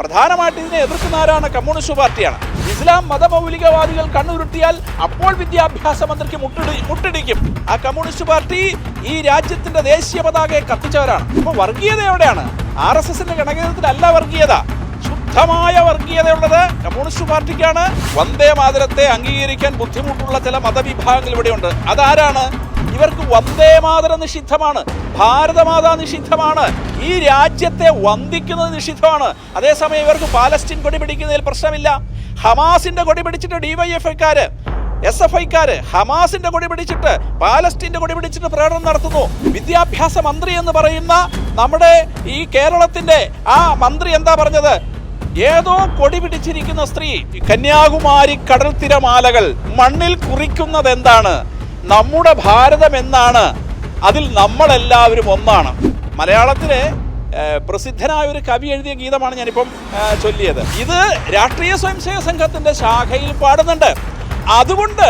പ്രധാനമായിട്ട് ഇതിനെ എതിർക്കുന്ന ആരാണ്? കമ്മ്യൂണിസ്റ്റ് പാർട്ടിയാണ്. ഇസ്ലാം മതമൗലികവാദികൾ കണ്ണുരുട്ടിയാൽ അപ്പോൾ വിദ്യാഭ്യാസ മന്ത്രിക്ക് മുട്ടിടി മുട്ടിടിക്കും. ആ കമ്മ്യൂണിസ്റ്റ് പാർട്ടി ഈ രാജ്യത്തിന്റെ ദേശീയ പതാകയെ കത്തിച്ചവരാണ്. അപ്പൊ വർഗീയത എവിടെയാണ്? ആർ എസ് എസിന്റെ ഘടകത്തിലല്ല വർഗീയത. ശുദ്ധമായ വർഗീയതയുള്ളത് കമ്മ്യൂണിസ്റ്റ് പാർട്ടിക്കാണ്. വന്ദേ മാതരത്തെ അംഗീകരിക്കാൻ ബുദ്ധിമുട്ടുള്ള ചില മതവിഭാഗങ്ങൾ ഇവിടെയുണ്ട്. അതാരാണ്? ഇവർക്ക് വന്ദേ മാതര നിഷിദ്ധമാണ്. ഭാരതമാതാ നിഷിദ്ധമാണ്. ഈ രാജ്യത്തെ വന്ദിക്കുന്നത് നിഷിദ്ധമാണ്. അതേസമയം ഇവർക്ക് പാലസ്തീൻ കൊടി പിടിക്കുന്നതിൽ പ്രശ്നമില്ല. ഹമാസിന്റെ കൊടി പിടിച്ചിട്ട് ഡിവൈഎഫ്ഐക്കാര് എസ് എഫ് ഐക്കാര് ഹമാസിന്റെ കൊടി പിടിച്ചിട്ട് പാലസ്റ്റീന്റെ കൊടി പിടിച്ചിട്ട് പ്രകടനം നടത്തുന്നു. വിദ്യാഭ്യാസ മന്ത്രി എന്ന് പറയുന്ന നമ്മുടെ ഈ കേരളത്തിന്റെ ആ മന്ത്രി എന്താ പറഞ്ഞത്? ഏതോ കൊടി പിടിച്ചിരിക്കുന്ന സ്ത്രീ കന്യാകുമാരി കടൽ തിരമാലകൾ മണ്ണിൽ കുറിക്കുന്നത് എന്താണ്? നമ്മുടെ ഭാരതം എന്നാണ്. അതിൽ നമ്മളെല്ലാവരും ഒന്നാണ്. മലയാളത്തിലെ പ്രസിദ്ധനായ ഒരു കവി എഴുതിയ ഗീതമാണ് ഞാനിപ്പം ചൊല്ലിയത്. ഇത് രാഷ്ട്രീയ സ്വയംസേവക സംഘത്തിന്റെ ശാഖയിൽ പാടുന്നുണ്ട്. അതുകൊണ്ട്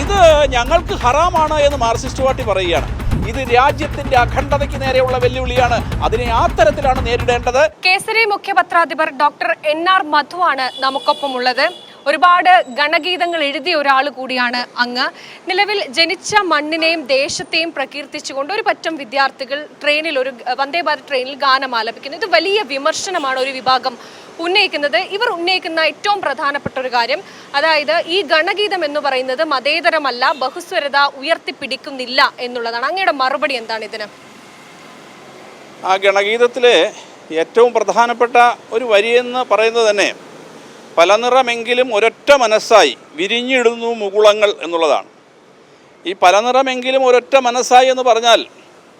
ഇത് ഞങ്ങൾക്ക് ഹറാമാണ് എന്ന് മാർസിസ്റ്റ് പാർട്ടി പറയുകയാണ്. ഇത് രാജ്യത്തിന്റെ അഖണ്ഡതയ്ക്ക് നേരെയുള്ള വെല്ലുവിളിയാണ്. അതിനെ ആ തരത്തിലാണ് നേരിടേണ്ടത്. കേസരി മുഖ്യപത്രാധിപർ ഡോക്ടർ എൻ ആർ മധു ആണ് നമുക്കൊപ്പം നമുക്കൊപ്പമുള്ളത്. ഒരുപാട് ഗണഗീതങ്ങൾ എഴുതിയ ഒരാൾ കൂടിയാണ് അങ്ങ്. നിലവിൽ ജനിച്ച മണ്ണിനെയും ദേശത്തെയും പ്രകീർത്തിച്ചുകൊണ്ട് ഒരു പറ്റം വിദ്യാർത്ഥികൾ ട്രെയിനിൽ ഒരു വന്ദേ ഭാരത് ട്രെയിനിൽ ഗാനം ആലപിക്കുന്നു. ഇത് വലിയ വിമർശനമാണ് ഒരു വിഭാഗം ഉന്നയിക്കുന്നത്. ഇവർ ഉന്നയിക്കുന്ന ഏറ്റവും പ്രധാനപ്പെട്ട ഒരു കാര്യം അതായത് ഈ ഗണഗീതം എന്ന് പറയുന്നത് മതേതരമല്ല ബഹുസ്വരത ഉയർത്തിപ്പിടിക്കുന്നില്ല എന്നുള്ളതാണ്. അങ്ങയുടെ മറുപടി എന്താണ് ഇതിന്? ആ ഗണഗീതത്തിലെ ഏറ്റവും പ്രധാനപ്പെട്ട ഒരു വരിയെന്ന് പറയുന്നത് തന്നെ പല നിറമെങ്കിലും ഒരൊറ്റ മനസ്സായി വിരിഞ്ഞിടുന്നു മുകുളങ്ങൾ എന്നുള്ളതാണ്. ഈ പല നിറമെങ്കിലും ഒരൊറ്റ മനസ്സായി എന്ന് പറഞ്ഞാൽ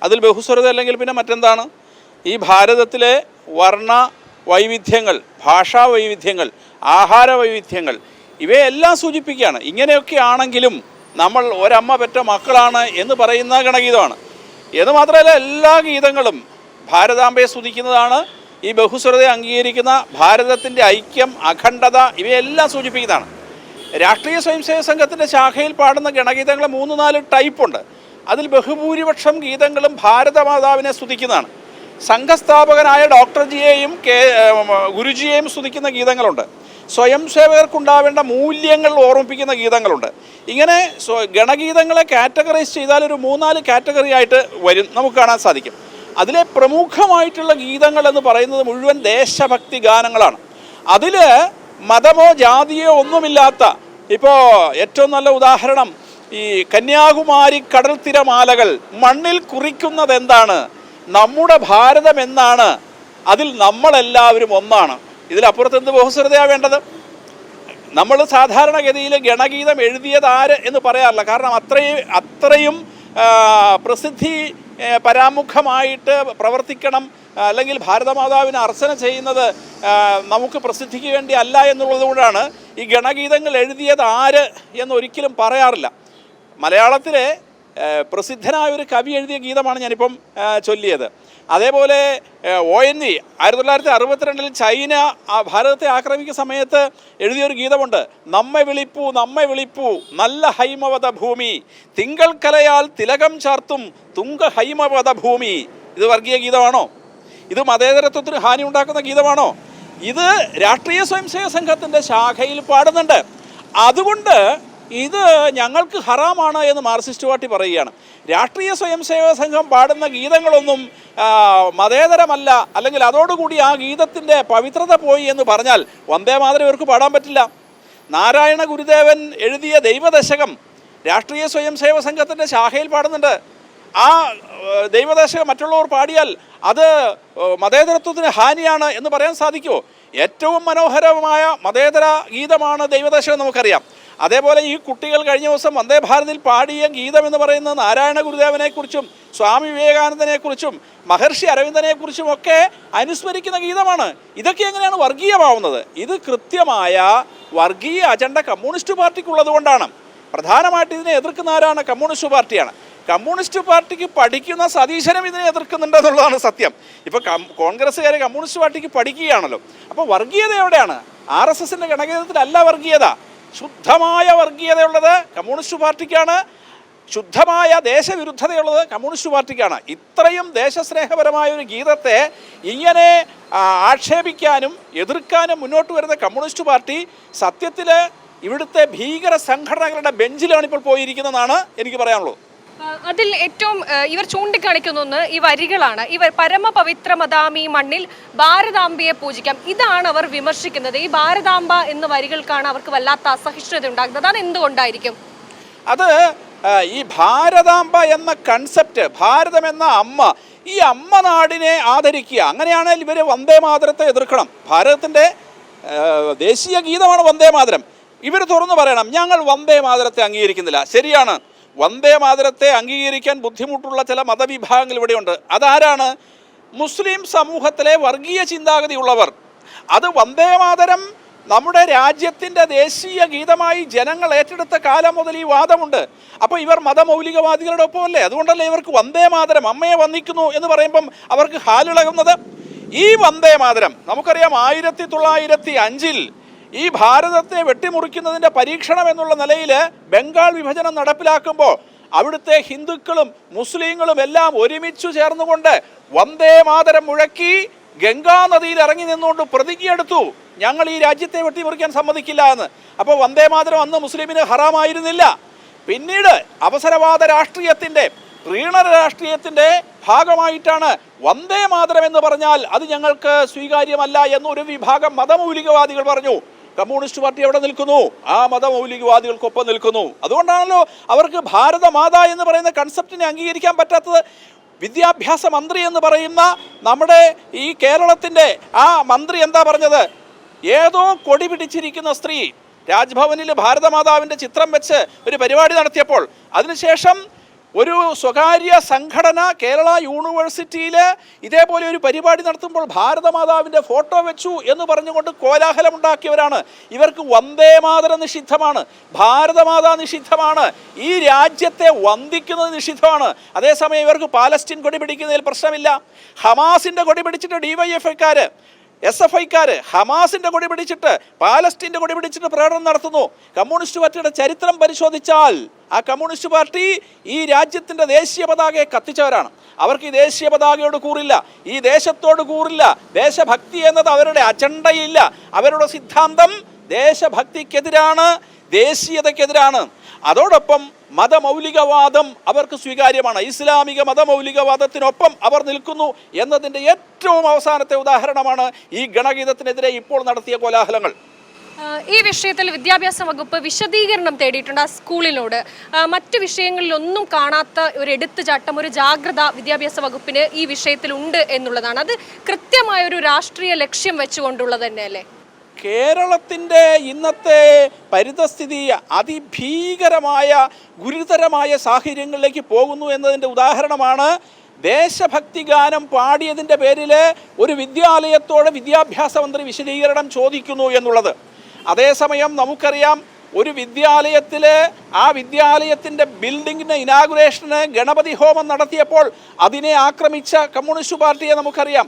അതിൽ ബഹുസ്വരത അല്ലെങ്കിൽ പിന്നെ മറ്റെന്താണ്? ഈ ഭാരതത്തിലെ വർണ വൈവിധ്യങ്ങൾ ഭാഷാ വൈവിധ്യങ്ങൾ ആഹാര വൈവിധ്യങ്ങൾ ഇവയെല്ലാം സൂചിപ്പിക്കുകയാണ്. ഇങ്ങനെയൊക്കെ ആണെങ്കിലും നമ്മൾ ഒരമ്മ പെറ്റ മക്കളാണ് എന്ന് പറയുന്ന ഗണഗീതമാണ്. എന്ന് മാത്രമല്ല എല്ലാ ഗീതങ്ങളും ഭാരതാംബയെ സ്തുതിക്കുന്നതാണ്. ഈ ബഹുസ്വരതയെ അംഗീകരിക്കുന്ന ഭാരതത്തിന്റെ ഐക്യം അഖണ്ഡത ഇവയെല്ലാം സൂചിപ്പിക്കുന്നതാണ്. രാഷ്ട്രീയ സ്വയംസേവക സംഘത്തിന്റെ ശാഖയിൽ പാടുന്ന ഗണഗീതങ്ങൾ മൂന്ന് നാല് ടൈപ്പുണ്ട്. അതിൽ ബഹുഭൂരിപക്ഷം ഗീതങ്ങളും ഭാരതമാതാവിനെ സ്തുതിക്കുന്നതാണ്. സംഘസ്ഥാപകനായ ഡോക്ടർജിയെയും കെ ഗുരുജിയെയും സ്തുതിക്കുന്ന ഗീതങ്ങളുണ്ട്. സ്വയം സേവകർക്കുണ്ടാവേണ്ട മൂല്യങ്ങൾ ഓർമ്മിപ്പിക്കുന്ന ഗീതങ്ങളുണ്ട്. ഇങ്ങനെ ഗണഗീതങ്ങളെ കാറ്റഗറൈസ് ചെയ്താൽ ഒരു മൂന്നാൽ കാറ്റഗറി ആയിട്ട് വരും നമുക്ക് കാണാൻ സാധിക്കും. അതിലെ പ്രമുഖമായിട്ടുള്ള ഗീതങ്ങൾ എന്ന് പറയുന്നത് മുഴുവൻ ദേശഭക്തി ഗാനങ്ങളാണ്. അതിൽ മതമോ ജാതിയോ ഒന്നുമില്ലാത്ത ഇപ്പോൾ ഏറ്റവും നല്ല ഉദാഹരണം ഈ കന്യാകുമാരി കടൽ തിരമാലകൾ മണ്ണിൽ കുറിക്കുന്നത് എന്താണ്? നമ്മുടെ ഭാരതം എന്നാണ്. അതിൽ നമ്മളെല്ലാവരും ഒന്നാണ്. ഇതിലപ്പുറത്ത് എന്ത് ബഹുസ്വരതയാണ് വേണ്ടത്? നമ്മൾ സാധാരണഗതിയിൽ ഗണഗീതം എഴുതിയത് ആര് എന്ന് പറയാറില്ല. കാരണം അത്രയും അത്രയും പ്രസിദ്ധി പരാമുഖമായിട്ട് പ്രവർത്തിക്കണം അല്ലെങ്കിൽ ഭാരതമാതാവിനെ അർച്ചന ചെയ്യുന്നത് നമുക്ക് പ്രസിദ്ധിക്ക് വേണ്ടി അല്ല എന്നുള്ളതുകൊണ്ടാണ് ഈ ഗണഗീതങ്ങൾ എഴുതിയത് ആര് എന്നൊരിക്കലും പറയാറില്ല. മലയാളത്തിലെ പ്രസിദ്ധനായ ഒരു കവി എഴുതിയ ഗീതമാണ് ഞാനിപ്പം ചൊല്ലിയത്. അതേപോലെ ഒ എൻ വി ആയിരത്തി തൊള്ളായിരത്തി അറുപത്തിരണ്ടിൽ ചൈന ഭാരതത്തെ ആക്രമിക്കുന്ന സമയത്ത് എഴുതിയൊരു ഗീതമുണ്ട് നമ്മെ വിളിപ്പൂ നമ്മെ വിളിപ്പൂ നല്ല ഹൈമവത ഭൂമി തിങ്കൾ കലയാൽ തിലകം ചാർത്തും തുങ്ക ഹൈമവത ഭൂമി. ഇത് വർഗീയ ഗീതമാണോ? ഇത് മതേതരത്വത്തിന് ഹാനി ഉണ്ടാക്കുന്ന ഗീതമാണോ? ഇത് രാഷ്ട്രീയ സ്വയംസേവ സംഘത്തിന്റെ ശാഖയിൽ പാടുന്നുണ്ട്. അതുകൊണ്ട് ഇത് ഞങ്ങൾക്ക് ഹറാമാണ് എന്ന് മാർക്സിസ്റ്റ് പാർട്ടി പറയുകയാണ്. രാഷ്ട്രീയ സ്വയംസേവക സംഘം പാടുന്ന ഗീതങ്ങളൊന്നും മതേതരമല്ല. അല്ലെങ്കിൽ അതോടുകൂടി ആ ഗീതത്തിന്റെ പവിത്രത പോയി എന്ന് പറഞ്ഞാൽ വന്ദേ മാതരം ഇവർക്ക് പാടാൻ പറ്റില്ല. നാരായണ ഗുരുദേവൻ എഴുതിയ ദൈവദശകം രാഷ്ട്രീയ സ്വയംസേവക സംഘത്തിന്റെ ശാഖയിൽ പാടുന്നുണ്ട്. ആ ദൈവദശകം മറ്റുള്ളവർ പാടിയാൽ അത് മതേതരത്വത്തിന് ഹാനിയാണ് എന്ന് പറയാൻ സാധിക്കുമോ? ഏറ്റവും മനോഹരമായ മതേതര ഗീതമാണ് ദൈവദശകം നമുക്കറിയാം. അതേപോലെ ഈ കുട്ടികൾ കഴിഞ്ഞ ദിവസം വന്ദേ ഭാരതിൽ പാടിയ ഗീതം എന്ന് പറയുന്ന നാരായണ ഗുരുദേവനെക്കുറിച്ചും സ്വാമി വിവേകാനന്ദനെക്കുറിച്ചും മഹർഷി അരവിന്ദനെക്കുറിച്ചും ഒക്കെ അനുസ്മരിക്കുന്ന ഗീതമാണ്. ഇതൊക്കെ എങ്ങനെയാണ് വർഗീയമാവുന്നത്? ഇത് കൃത്യമായ വർഗീയ അജണ്ട കമ്മ്യൂണിസ്റ്റ് പാർട്ടിക്കുള്ളതുകൊണ്ടാണ് പ്രധാനമായിട്ട് ഇതിനെ എതിർക്കുന്ന ആരാണ്? കമ്മ്യൂണിസ്റ്റ് പാർട്ടിയാണ്. കമ്മ്യൂണിസ്റ്റ് പാർട്ടിക്ക് പഠിക്കുന്ന സതീശനും ഇതിനെ എതിർക്കുന്നുണ്ട് എന്നുള്ളതാണ് സത്യം. ഇപ്പോൾ കോൺഗ്രസ്സുകാർ കമ്മ്യൂണിസ്റ്റ് പാർട്ടിക്ക് പഠിക്കുകയാണല്ലോ. അപ്പോൾ വർഗീയത എവിടെയാണ്? ആർ എസ് എസിന്റെ ഘടകത്തിലല്ല വർഗീയത. ശുദ്ധമായ വർഗീയതയുള്ളത് കമ്മ്യൂണിസ്റ്റ് പാർട്ടിക്കാണ്. ശുദ്ധമായ ദേശവിരുദ്ധതയുള്ളത് കമ്മ്യൂണിസ്റ്റ് പാർട്ടിക്കാണ്. ഇത്രയും ദേശസ്നേഹപരമായ ഒരു ഗീതത്തെ ഇങ്ങനെ ആക്ഷേപിക്കാനും എതിർക്കാനും മുന്നോട്ട് വരുന്ന കമ്മ്യൂണിസ്റ്റ് പാർട്ടി സത്യത്തിൽ ഇവിടുത്തെ ഭീകര സംഘടനകളുടെ ബെഞ്ചിലാണ് ഇപ്പോൾ പോയിരിക്കുന്നതെന്നാണ് എനിക്ക് പറയാനുള്ളത്. അതിൽ ഏറ്റവും ഇവർ ചൂണ്ടിക്കാണിക്കുന്ന ഈ വരികളാണ്. ഇവർ പരമപവിത്ര മദാമി മണ്ണിൽ ഭാരതാംബയെ പൂജിക്കാം. ഇതാണ് അവർ വിമർശിക്കുന്നത്. ഈ ഭാരതാംബ എന്ന വരികൾക്കാണ് അവർക്ക് വല്ലാത്ത അസഹിഷ്ണുത ഉണ്ടാകുന്നത്. അത് എന്തുകൊണ്ടായിരിക്കും? അത് ഈ ഭാരതാംബ എന്ന കൺസെപ്റ്റ് ഭാരതം എന്ന അമ്മ ഈ അമ്മ നാടിനെ ആദരിക്കുക. അങ്ങനെയാണെങ്കിൽ ഇവർ വന്ദേ മാതരത്തെ എതിർക്കണം. ഭാരതത്തിന്റെ ദേശീയ ഗീതമാണ് വന്ദേ മാതരം. ഇവർ തുറന്നു പറയണം ഞങ്ങൾ വന്ദേ മാതരത്തെ അംഗീകരിക്കുന്നില്ല. ശരിയാണ്. വന്ദേ മാതരത്തെ അംഗീകരിക്കാൻ ബുദ്ധിമുട്ടുള്ള ചില മതവിഭാഗങ്ങൾ ഇവിടെയുണ്ട്. അതാരാണ്? മുസ്ലിം സമൂഹത്തിലെ വർഗീയ ചിന്താഗതിയുള്ളവർ. അത് വന്ദേ മാതരം നമ്മുടെ രാജ്യത്തിന്റെ ദേശീയ ഗീതമായി ജനങ്ങൾ ഏറ്റെടുത്ത കാലം മുതൽ ഈ വാദമുണ്ട്. അപ്പോൾ ഇവർ മതമൗലികവാദികളുടെ ഒപ്പമല്ലേ? അതുകൊണ്ടല്ലേ ഇവർക്ക് വന്ദേ മാതരം അമ്മയെ വന്നിക്കുന്നു എന്ന് പറയുമ്പം അവർക്ക് ഹാലിളകുന്നത്? ഈ വന്ദേ മാതരം നമുക്കറിയാം ആയിരത്തി തൊള്ളായിരത്തി അഞ്ചിൽ ഈ ഭാരതത്തെ വെട്ടിമുറിക്കുന്നതിന്റെ പരീക്ഷണം എന്നുള്ള നിലയിൽ ബംഗാൾ വിഭജനം നടപ്പിലാക്കുമ്പോൾ അവിടുത്തെ ഹിന്ദുക്കളും മുസ്ലിങ്ങളും എല്ലാം ഒരുമിച്ചു ചേർന്നുകൊണ്ട് വന്ദേ മാതരം മുഴക്കി ഗംഗാ നദിയിൽ ഇറങ്ങി നിന്നുകൊണ്ട് പ്രതിജ്ഞയെടുത്തു ഞങ്ങൾ ഈ രാജ്യത്തെ വെട്ടിമുറിക്കാൻ സമ്മതിക്കില്ല എന്ന്. അപ്പോൾ വന്ദേ മാതരം അന്ന് മുസ്ലിമിന് ഹറാമായിരുന്നില്ല. പിന്നീട് അവസരവാദ രാഷ്ട്രീയത്തിന്റെ പ്രീണന രാഷ്ട്രീയത്തിന്റെ ഭാഗമായിട്ടാണ് വന്ദേ മാതരം എന്ന് പറഞ്ഞാൽ അത് ഞങ്ങൾക്ക് സ്വീകാര്യമല്ല എന്നൊരു വിഭാഗം മതമൗലികവാദികൾ പറഞ്ഞു. കമ്മ്യൂണിസ്റ്റ് പാർട്ടി അവിടെ നിൽക്കുന്നു? ആ മതമൗലികവാദികൾക്കൊപ്പം നിൽക്കുന്നു. അതുകൊണ്ടാണല്ലോ അവർക്ക് ഭാരതമാത എന്ന് പറയുന്ന കൺസെപ്റ്റിനെ അംഗീകരിക്കാൻ പറ്റാത്തത്. വിദ്യാഭ്യാസ മന്ത്രി എന്ന് പറയുന്ന നമ്മുടെ ഈ കേരളത്തിന്റെ ആ മന്ത്രി എന്താ പറഞ്ഞത്? ഏതോ കൊടി പിടിച്ചിരിക്കുന്ന സ്ത്രീ രാജ്ഭവനിൽ ഭാരതമാതാവിന്റെ ചിത്രം വെച്ച് ഒരു പരിപാടി നടത്തിയപ്പോൾ അതിനുശേഷം ഒരു സ്വകാര്യ സംഘടന കേരള യൂണിവേഴ്സിറ്റിയിൽ ഇതേപോലെ ഒരു പരിപാടി നടത്തുമ്പോൾ ഭാരതമാതാവിന്റെ ഫോട്ടോ വെച്ചു എന്ന് പറഞ്ഞുകൊണ്ട് കോലാഹലമുണ്ടാക്കിയവരാണ്. ഇവർക്ക് വന്ദേ മാതര നിഷിദ്ധമാണ്. ഭാരതമാതാ നിഷിദ്ധമാണ്. ഈ രാജ്യത്തെ വന്ദിക്കുന്നത് നിഷിദ്ധമാണ്. അതേസമയം ഇവർക്ക് പാലസ്റ്റീൻ കൊടി പിടിക്കുന്നതിൽ പ്രശ്നമില്ല. ഹമാസിന്റെ കൊടി പിടിച്ചിട്ട് ഡിവൈഎഫ്ഐക്കാർ എസ് എഫ് ഐക്കാർ ഹമാസിന്റെ കൊടി പിടിച്ചിട്ട് പാലസ്റ്റീന്റെ കൊടി പിടിച്ചിട്ട് പ്രകടനം നടത്തുന്നു. കമ്മ്യൂണിസ്റ്റ് പാർട്ടിയുടെ ചരിത്രം പരിശോധിച്ചാൽ ആ കമ്മ്യൂണിസ്റ്റ് പാർട്ടി ഈ രാജ്യത്തിന്റെ ദേശീയ പതാകയെ കത്തിച്ചവരാണ്. അവർക്ക് ഈ ദേശീയ പതാകയോട് കൂറില്ല. ഈ ദേശത്തോട് കൂറില്ല. ദേശഭക്തി എന്നത് അവരുടെ അജണ്ടയില്ല. അവരുടെ സിദ്ധാന്തം ദേശഭക്തിക്കെതിരാണ് ദേശീയതയ്ക്കെതിരാണ്. അതോടൊപ്പം മതമൗലികവാദം അവർക്ക് സ്വീകാര്യമാണ്. ഇസ്ലാമിക മതമൗലികവാദത്തിനൊപ്പം അവർ നിൽക്കുന്നു എന്നതിന്റെ ഏറ്റവും അവസാനത്തെ ഉദാഹരണമാണ് ഈ ഗണഗീതത്തിനെതിരെ ഇപ്പോൾ നടത്തിയ കോലാഹലങ്ങൾ. ഈ വിഷയത്തിൽ വിദ്യാഭ്യാസ വകുപ്പ് വിശദീകരണം തേടിയിട്ടുണ്ട് ആ സ്കൂളിനോട്. മറ്റു വിഷയങ്ങളിലൊന്നും കാണാത്ത ഒരു എടുത്തുചാട്ടം ഒരു ജാഗ്രത വിദ്യാഭ്യാസ വകുപ്പിന് ഈ വിഷയത്തിൽ ഉണ്ട് എന്നുള്ളതാണ്. അത് കൃത്യമായ ഒരു രാഷ്ട്രീയ ലക്ഷ്യം വെച്ചുകൊണ്ടുള്ളത് തന്നെയല്ലേ? കേരളത്തിന്റെ ഇന്നത്തെ പരിതസ്ഥിതി അതിഭീകരമായ ഗുരുതരമായ സാഹചര്യങ്ങളിലേക്ക് പോകുന്നു എന്നതിന്റെ ഉദാഹരണമാണ് ദേശഭക്തി ഗാനം പാടിയതിന്റെ പേരിൽ ഒരു വിദ്യാലയത്തോട് വിദ്യാഭ്യാസ മന്ത്രി വിശദീകരണം ചോദിക്കുന്നു എന്നുള്ളത്. അതേസമയം നമുക്കറിയാം ഒരു വിദ്യാലയത്തിൽ ആ വിദ്യാലയത്തിന്റെ ബിൽഡിങ്ങിന് ഇനാഗുറേഷന് ഗണപതി ഹോമം നടത്തിയപ്പോൾ അതിനെ ആക്രമിച്ച കമ്മ്യൂണിസ്റ്റ് പാർട്ടിയെ നമുക്കറിയാം.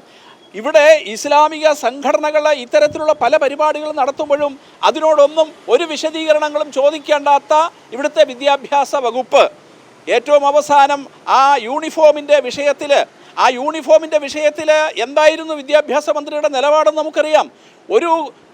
ഇവിടെ ഇസ്ലാമിക സംഘടനകൾ ഇത്തരത്തിലുള്ള പല പരിപാടികൾ നടത്തുമ്പോഴും അതിനോടൊന്നും ഒരു വിശദീകരണങ്ങളും ചോദിക്കേണ്ടാത്ത ഇവിടുത്തെ വിദ്യാഭ്യാസ വകുപ്പ്. ഏറ്റവും അവസാനം ആ യൂണിഫോമിന്റെ വിഷയത്തിൽ ആ യൂണിഫോമിന്റെ വിഷയത്തിൽ എന്തായിരുന്നു വിദ്യാഭ്യാസ മന്ത്രിയുടെ നിലപാടെന്ന് നമുക്കറിയാം. ഒരു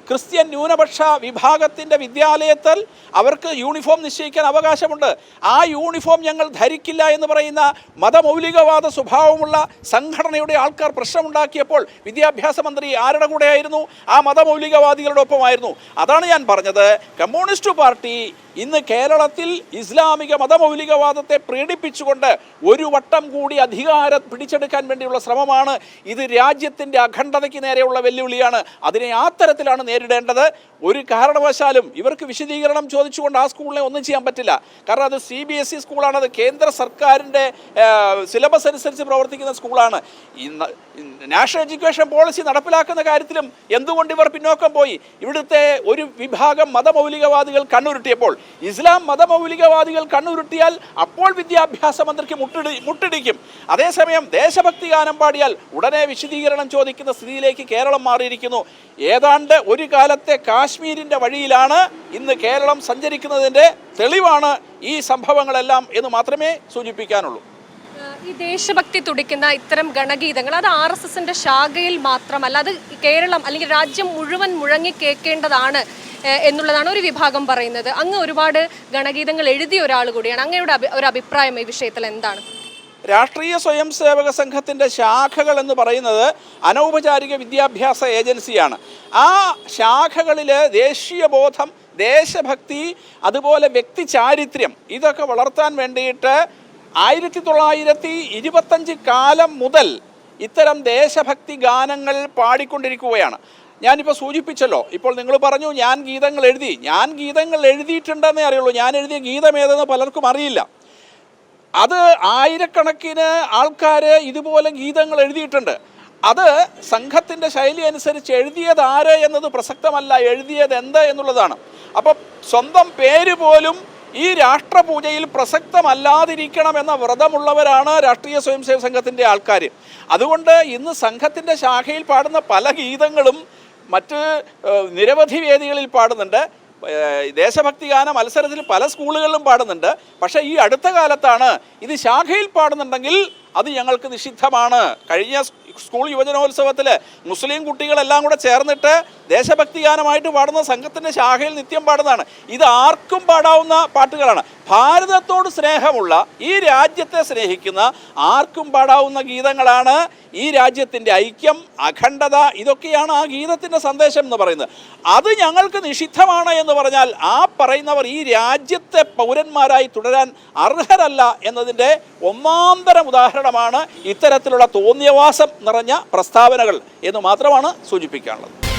ക്രിസ്ത്യൻ ന്യൂനപക്ഷ വിഭാഗത്തിന്റെ വിദ്യാലയത്തിൽ അവർക്ക് യൂണിഫോം നിശ്ചയിക്കാൻ അവകാശമുണ്ട്. ആ യൂണിഫോം ഞങ്ങൾ ധരിക്കില്ല എന്ന് പറയുന്ന മതമൗലികവാദ സ്വഭാവമുള്ള സംഘടനയുടെ ആൾക്കാർ പ്രശ്നമുണ്ടാക്കിയപ്പോൾ വിദ്യാഭ്യാസ മന്ത്രി ആരുടെ കൂടെയായിരുന്നു? ആ മതമൗലികവാദികളുടെ ഒപ്പമായിരുന്നു. അതാണ് ഞാൻ പറഞ്ഞത്. കമ്മ്യൂണിസ്റ്റ് പാർട്ടി ഇന്ന് കേരളത്തിൽ ഇസ്ലാമിക മതമൗലികവാദത്തെ പ്രീണിപ്പിച്ചുകൊണ്ട് ഒരു വട്ടം കൂടി അധികാരം പിടിച്ചെടുക്കാൻ വേണ്ടിയുള്ള ശ്രമമാണ്. ഇത് രാജ്യത്തിന്റെ അഖണ്ഡതയ്ക്ക് നേരെയുള്ള വെല്ലുവിളിയാണ്. അതിനെ ആ തരത്തിലാണ് നേരിടേണ്ടത്. ഒരു കാരണവശാലും ഇവർക്ക് വിശദീകരണം ചോദിച്ചുകൊണ്ട് ആ സ്കൂളിനെ ഒന്നും ചെയ്യാൻ പറ്റില്ല. കാരണം അത് സി ബി എസ് ഇ സ്കൂളാണ് അത് കേന്ദ്ര സർക്കാരിന്റെ സിലബസ് അനുസരിച്ച് പ്രവർത്തിക്കുന്ന സ്കൂളാണ്. നാഷണൽ എഡ്യൂക്കേഷൻ പോളിസി നടപ്പിലാക്കുന്ന കാര്യത്തിലും എന്തുകൊണ്ട് ഇവർ പിന്നോക്കം പോയി? ഇവിടുത്തെ ഒരു വിഭാഗം മതമൗലികവാദികൾ കണ്ണുരുട്ടിയപ്പോൾ ഇസ്ലാം മതമൗലികവാദികൾ കണ്ണുരുട്ടിയാൽ അപ്പോൾ വിദ്യാഭ്യാസ മന്ത്രിക്ക് മുട്ടിടി മുട്ടിടിക്കും. അതേസമയം ദേശഭക്തി ഗാനം പാടിയാൽ ഉടനെ വിശദീകരണം ചോദിക്കുന്ന സ്ഥിതിയിലേക്ക് കേരളം മാറിയിരിക്കുന്നു. ഏതാണ്ട് ഒരു കാലത്തെ കാശ്മീരിന്റെ വഴിയിലാണ് ഇന്ന് കേരളം സഞ്ചരിക്കുന്നതിന്റെ തെളിവാണ് ഈ സംഭവങ്ങളെല്ലാം എന്ന് മാത്രമേ സൂചിപ്പിക്കാനുള്ളൂ. ഈ ദേശഭക്തി തുടിക്കുന്ന ഇത്തരം ഗണഗീതങ്ങൾ അത് ആർ എസ് എസിന്റെ ശാഖയിൽ മാത്രമല്ല അത് കേരളം അല്ലെങ്കിൽ രാജ്യം മുഴുവൻ മുഴങ്ങി കേൾക്കേണ്ടതാണ് എന്നുള്ളതാണ് ഒരു വിഭാഗം പറയുന്നത്. അങ്ങ് ഒരുപാട് ഗണഗീതങ്ങൾ എഴുതിയ ഒരാൾ കൂടിയാണ്. അങ്ങയുടെ ഒരു അഭിപ്രായം ഈ വിഷയത്തിൽ എന്താണ്? രാഷ്ട്രീയ സ്വയം സേവക സംഘത്തിന്റെ ശാഖകൾ എന്ന് പറയുന്നത് അനൗപചാരിക വിദ്യാഭ്യാസ ഏജൻസിയാണ്. ആ ശാഖകളിൽ ദേശീയ ബോധം ദേശഭക്തി അതുപോലെ വ്യക്തി ചാരിത്ര്യം ഇതൊക്കെ വളർത്താൻ വേണ്ടിയിട്ട് ആയിരത്തി തൊള്ളായിരത്തി ഇരുപത്തഞ്ച് കാലം മുതൽ ഇത്തരം ദേശഭക്തി ഗാനങ്ങൾ പാടിക്കൊണ്ടിരിക്കുകയാണ്. ഞാനിപ്പോൾ സൂചിപ്പിച്ചല്ലോ. ഇപ്പോൾ നിങ്ങൾ പറഞ്ഞു ഞാൻ ഗീതങ്ങൾ എഴുതി. ഞാൻ ഗീതങ്ങൾ എഴുതിയിട്ടുണ്ടെന്നേ അറിയുള്ളൂ. ഞാൻ എഴുതിയ ഗീതം ഏതെന്ന് പലർക്കും അറിയില്ല. അത് ആയിരക്കണക്കിന് ആൾക്കാർ ഇതുപോലെ ഗീതങ്ങൾ എഴുതിയിട്ടുണ്ട്. അത് സംഘത്തിന്റെ ശൈലി അനുസരിച്ച് എഴുതിയത് ആര് എന്നത് പ്രസക്തമല്ല എഴുതിയത് എന്ത് എന്നുള്ളതാണ്. അപ്പോൾ സ്വന്തം പേര് പോലും ഈ രാഷ്ട്രപൂജയിൽ പ്രസക്തമല്ലാതിരിക്കണം എന്ന വ്രതമുള്ളവരാണ് രാഷ്ട്രീയ സ്വയംസേവ സംഘത്തിന്റെ ആൾക്കാർ അതുകൊണ്ട് ഇന്ന് സംഘത്തിന്റെ ശാഖയിൽ പാടുന്ന പല ഗീതങ്ങളും മറ്റ് നിരവധി വേദികളിൽ പാടുന്നുണ്ട്. ദേശഭക്തി ഗാന മത്സരത്തിൽ പല സ്കൂളുകളിലും പാടുന്നുണ്ട്. പക്ഷേ ഈ അടുത്ത കാലത്താണ് ഇത് ശാഖയിൽ പാടുന്നുണ്ടെങ്കിൽ അത് ഞങ്ങൾക്ക് നിഷിദ്ധമാണ്. കഴിഞ്ഞ സ്കൂൾ യുവജനോത്സവത്തിൽ മുസ്ലിം കുട്ടികളെല്ലാം കൂടെ ചേർന്നിട്ട് ദേശഭക്തി ഗാനമായിട്ട് പാടുന്ന സംഘത്തിന്റെ ശാഖയിൽ നിത്യം പാടുന്നതാണ്. ഇത് ആർക്കും പാടാവുന്ന പാട്ടുകളാണ്. ഭാരതത്തോട് സ്നേഹമുള്ള ഈ രാജ്യത്തെ സ്നേഹിക്കുന്ന ആർക്കും പാടാവുന്ന ഗീതങ്ങളാണ് ഈ രാജ്യത്തിന്റെ ഐക്യം അഖണ്ഡത ഇതൊക്കെയാണ് ആ ഗീതത്തിന്റെ സന്ദേശം എന്ന് പറയുന്നത്. അത് ഞങ്ങൾക്ക് നിഷിദ്ധമാണ് എന്ന് പറഞ്ഞാൽ ആ പറയുന്നവർ ഈ രാജ്യത്തെ പൗരന്മാരായി തുടരാൻ അർഹരല്ല എന്നതിന്റെ ഒന്നാന്തരം ഉദാഹരണമാണ് ഇത്തരത്തിലുള്ള തോന്നിയവാസം. നിറഞ്ഞ പ്രസ്താവനകൾ എന്ന് മാത്രമാണ് സൂചിപ്പിക്കാനുള്ളത്.